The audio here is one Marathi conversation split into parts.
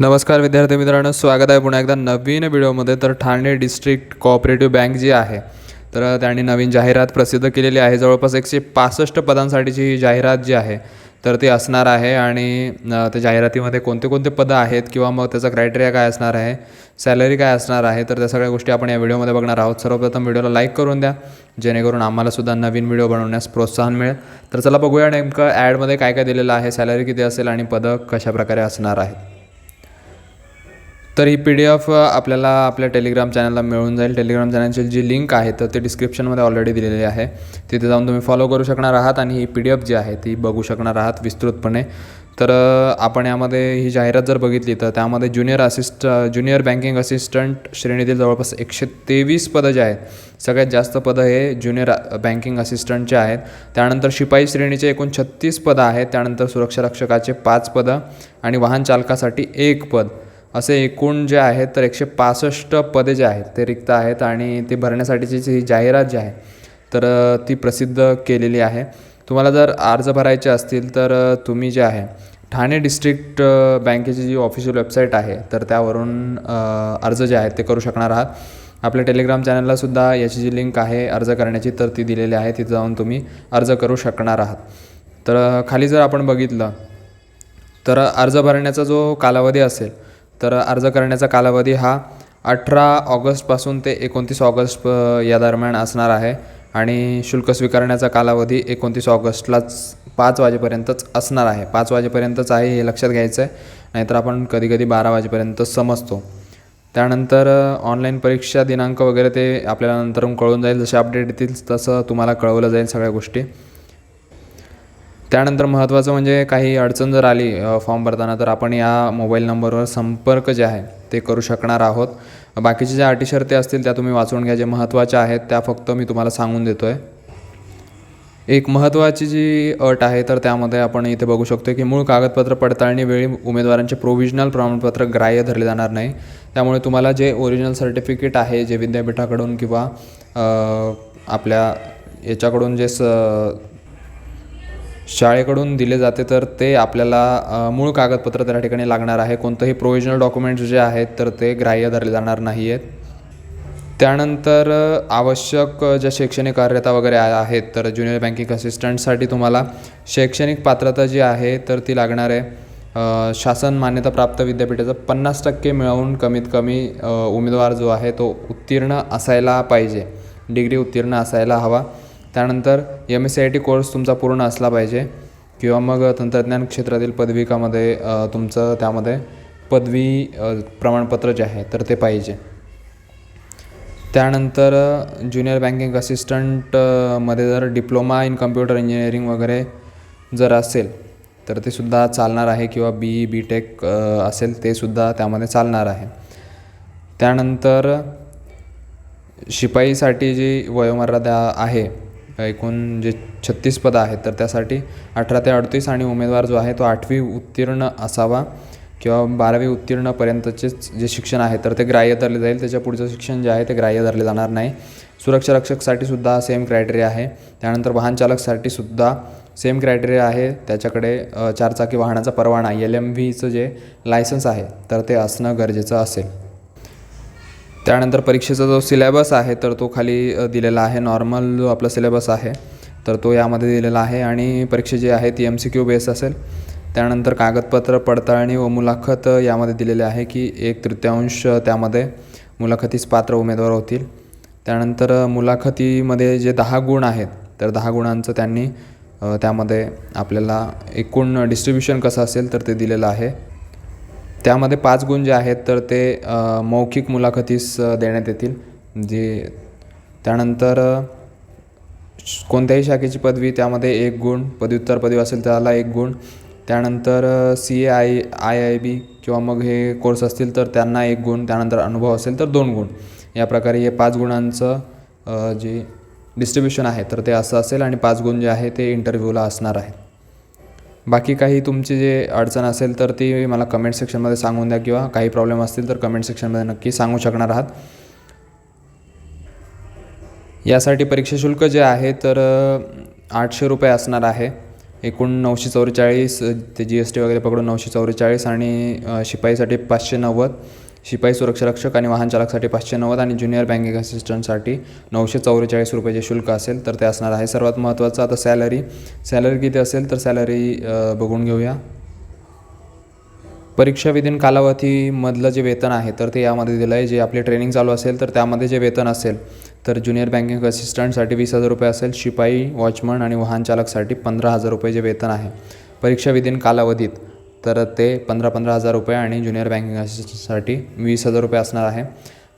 नमस्कार विद्यार्थी मित्रांनो स्वागत आहे पुन्हा एकदा नवीन व्हिडिओमध्ये. तर ठाणे डिस्ट्रिक्ट कोऑपरेटिव्ह बँक जी आहे तर त्यांनी नवीन जाहिरात प्रसिद्ध केलेली आहे. जवळपास एकशे पासष्ट पदांसाठीची ही जाहिरात जी आहे तर ती असणार आहे. आणि त्या जाहिरातीमध्ये कोणते कोणते पदं आहेत किंवा मग त्याचा क्रायटेरिया काय असणार आहे सॅलरी काय असणार आहे तर त्या सगळ्या गोष्टी आपण या व्हिडिओमध्ये बघणार आहोत. सर्वप्रथम व्हिडिओला लाईक करून द्या जेणेकरून आम्हालासुद्धा नवीन व्हिडिओ बनवण्यास प्रोत्साहन मिळेल. तर चला बघूया नेमकं ॲडमध्ये काय काय दिलेलं आहे सॅलरी किती असेल आणि पदं कशा प्रकारे असणार आहेत. तर ही पी डी एफ आपल्याला आपल्या टेलिग्राम चॅनलला मिळून जाईल. टेलिग्राम चॅनलची जी लिंक आहे तर ते डिस्क्रिप्शनमध्ये ऑलरेडी दिलेली आहे. तिथे जाऊन तुम्ही फॉलो करू शकणार आहात आणि ही पी डी एफ जी आहे ती बघू शकणार आहात विस्तृतपणे. तर आपण यामध्ये ही जाहिरात जर बघितली तर त्यामध्ये junior assist junior banking assistant श्रेणीतील जवळपास एकशे तेवीस पदं जे आहेत सगळ्यात जास्त पदं हे ज्युनियर बँकिंग असिस्टंटचे आहेत. त्यानंतर शिपाई श्रेणीचे एकूण छत्तीस पदं आहेत. त्यानंतर सुरक्षा रक्षकाचे पाच पदं आणि वाहन चालकासाठी एक पद. असे एकूण जे आहेत तर एकशे पासष्ट पदे जे आहेत ते रिक्त आहेत आणि ते भरण्यासाठीची जी जाहिरात जी आहे तर ती प्रसिद्ध केलेली आहे. तुम्हाला जर अर्ज भरायचे असतील तर तुम्ही जे आहे ठाणे डिस्ट्रिक्ट बँकेची जी ऑफिशियल वेबसाईट आहे तर त्यावरून अर्ज जे आहेत ते करू शकणार आहात. आपल्या टेलिग्राम चॅनललासुद्धा याची जी लिंक आहे अर्ज करण्याची तर ती दिलेली आहे. तिथे जाऊन तुम्ही अर्ज करू शकणार आहात. तर खाली जर आपण बघितलं तर अर्ज भरण्याचा जो कालावधी असेल तर अर्ज करण्याचा कालावधी हा अठरा ऑगस्टपासून ते एकोणतीस ऑगस्ट या दरम्यान असणार आहे. आणि शुल्क स्वीकारण्याचा कालावधी एकोणतीस ऑगस्टलाच पाच वाजेपर्यंतच असणार आहे. पाच वाजेपर्यंतच आहे हे लक्षात घ्यायचं आहे नाहीतर आपण कधी कधी बारा वाजेपर्यंत समजतो. त्यानंतर ऑनलाईन परीक्षा दिनांक वगैरे ते आपल्याला नंतर कळून जाईल. जसे अपडेट येतील तसं तुम्हाला कळवलं जाईल सगळ्या गोष्टी. त्यानंतर महत्त्वाचं म्हणजे काही अडचण जर आली फॉर्म भरताना तर आपण या मोबाईल नंबरवर संपर्क जे आहे ते करू शकणार आहोत. बाकीचे ज्या अटी शर्ती असतील त्या तुम्ही वाचून घ्या. जे महत्त्वाच्या आहेत त्या फक्त मी तुम्हाला सांगून देतो आहे एक महत्त्वाची जी अट आहे तर त्यामध्ये आपण इथे बघू शकतो की मूळ कागदपत्र पडताळणी वेळी उमेदवारांचे प्रोव्हिजनल प्रमाणपत्र ग्राह्य धरले जाणार नाही. त्यामुळे तुम्हाला जे ओरिजिनल सर्टिफिकेट आहे जे विद्यापीठाकडून किंवा आपल्या याच्याकडून जे स शाळेकडून दिले जाते तर ते आपल्याला मूळ कागदपत्र त्या ठिकाणी लागणार आहे. कोणतंही प्रोव्हिजनल डॉक्युमेंट्स जे आहेत तर ते ग्राह्य धरले जाणार नाही आहेत त्यानंतर आवश्यक ज्या शैक्षणिक अर्हता वगैरे आहेत तर ज्युनियर बँकिंग असिस्टंटसाठी तुम्हाला शैक्षणिक पात्रता जी आहे तर ती लागणार आहे. शासन मान्यताप्राप्त विद्यापीठाचं पन्नास टक्के मिळवून कमीत कमी उमेदवार जो आहे तो उत्तीर्ण असायला पाहिजे. डिग्री उत्तीर्ण असायला हवा. त्यानंतर M S C I T course तुमचा पूर्ण असला पाहिजे. किंवा मग तंत्रज्ञान क्षेत्रातील पदविकामध्ये तुमचं त्यामध्ये पदवी प्रमाणपत्र जे आहे तर ते पाहिजे. त्यानंतर ज्युनियर बँकिंग असिस्टंटमध्ये जर डिप्लोमा इन कम्प्युटर इंजिनिअरिंग वगैरे जर असेल तर ते सुद्धा चालणार आहे. किंवा बी ई बी टेक असेल ते सुद्धा त्यामध्ये चालणार आहे. त्यानंतर शिपाईसाठी जी वयोमर्यादा आहे एकूण जे छत्तीस पदं आहेत तर त्यासाठी अठरा ते अडतीस आणि उमेदवार जो आहे तो आठवी उत्तीर्ण असावा किंवा बारावी उत्तीर्णपर्यंतचेच जे शिक्षण आहे तर ते ग्राह्य धरले जाईल. त्याच्या पुढचं शिक्षण जे आहे ते ग्राह्य धरले जाणार नाही. सुरक्षा रक्षकसाठी सुद्धा सेम क्रायटेरिया आहे. त्यानंतर वाहन चालकसाठी सुद्धा सेम क्रायटेरिया आहे. त्याच्याकडे चारचाकी वाहनाचा परवाना एल एम व्हीचं जे लायसन्स आहे तर ते असणं गरजेचं असेल. त्यानंतर परीक्षेचा जो सिलेबस आहे तर तो खाली दिलेला आहे. नॉर्मल जो आपला सिलेबस आहे तर तो यामध्ये दिलेला आहे. आणि परीक्षा जी आहे ती एम सी क्यू बेस असेल. त्यानंतर कागदपत्र पडताळणी व मुलाखत यामध्ये दिलेले आहे की एक तृतीयांश त्यामध्ये मुलाखतीस पात्र उमेदवार होतील. त्यानंतर मुलाखतीमध्ये जे दहा गुण आहेत तर दहा गुणांचं त्यांनी त्यामध्ये आपल्याला एकूण डिस्ट्रीब्युशन कसं असेल तर ते दिलेलं आहे. त्यामध्ये पाच गुण जे आहेत तर ते मौखिक मुलाखतीस देण्यात येतील. जे त्यानंतर कोणत्याही शाखेची पदवी त्यामध्ये एक गुण पदव्युत्तर पदवी असेल त्याला एक गुण. त्यानंतर C A I I B बी किंवा मग हे कोर्स असतील तर त्यांना एक गुण. त्यानंतर अनुभव असेल तर दोन गुण. या प्रकारे हे पाच गुणांचं जे डिस्ट्रीब्युशन आहे तर ते असं असेल आणि पाच गुण जे आहे ते इंटरव्ह्यूला असणार आहेत. बाकी काही तुमची जे अडचण असेल तर ती मला कमेंट सेक्शनमध्ये सांगून द्या किंवा काही प्रॉब्लेम असतील तर कमेंट सेक्शनमध्ये नक्की सांगू शकणार आहात. यासाठी परीक्षा शुल्क जे आहे तर आठशे रुपये असणार आहे. एकूण नऊशे चौवेचाळीस ते जी एस टी वगैरे पकडून नऊशे चौवेचाळीस आणि शिपाईसाठी पाचशे नव्वद. शिपाई सुरक्षारक्षक आणि वाहन चालकसाठी पाचशे नव्वद आणि ज्युनियर बँकिंग असिस्टंटसाठी नऊशे चौवेचाळीस रुपयाचे शुल्क असेल तर ते असणार आहे. सर्वात महत्त्वाचं आता सॅलरी. सॅलरी किती असेल तर सॅलरी बघून घेऊया. परीक्षा विधीन कालावधीमधलं जे वेतन आहे तर ते यामध्ये दिलं आहे. जे आपली ट्रेनिंग चालू असेल तर त्यामध्ये जे वेतन असेल तर ज्युनियर बँकिंग असिस्टंटसाठी वीस हजार रुपये असेल शिपाई वॉचमन आणि वाहन चालकसाठी पंधरा हजार रुपये जे वेतन आहे. परीक्षा विधीन कालावधीत तर ते पंधरा पंधरा हजार रुपये आणि ज्युनियर बँकिंग असिस्टंटसाठी वीस हजार रुपये असणार आहे.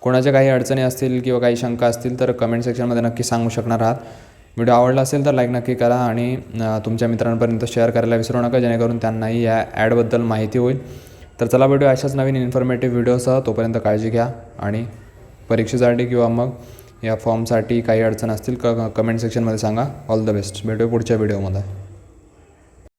कोणाच्या काही अडचणी असतील किंवा काही शंका असतील तर कमेंट सेक्शनमध्ये नक्की सांगू शकणार आहात. व्हिडिओ आवडला असेल तर लाईक नक्की करा आणि तुमच्या मित्रांपर्यंत शेअर करायला विसरू नका जेणेकरून त्यांनाही या ॲडबद्दल माहिती होईल. तर चला भेटू अशाच नवीन इन्फॉर्मेटिव्ह व्हिडिओसह तोपर्यंत काळजी घ्या आणि परीक्षेसाठी किंवा मग या फॉर्मसाठी काही अडचण असतील क कमेंट सेक्शनमध्ये सांगा. ऑल द बेस्ट भेटू पुढच्या व्हिडिओमध्ये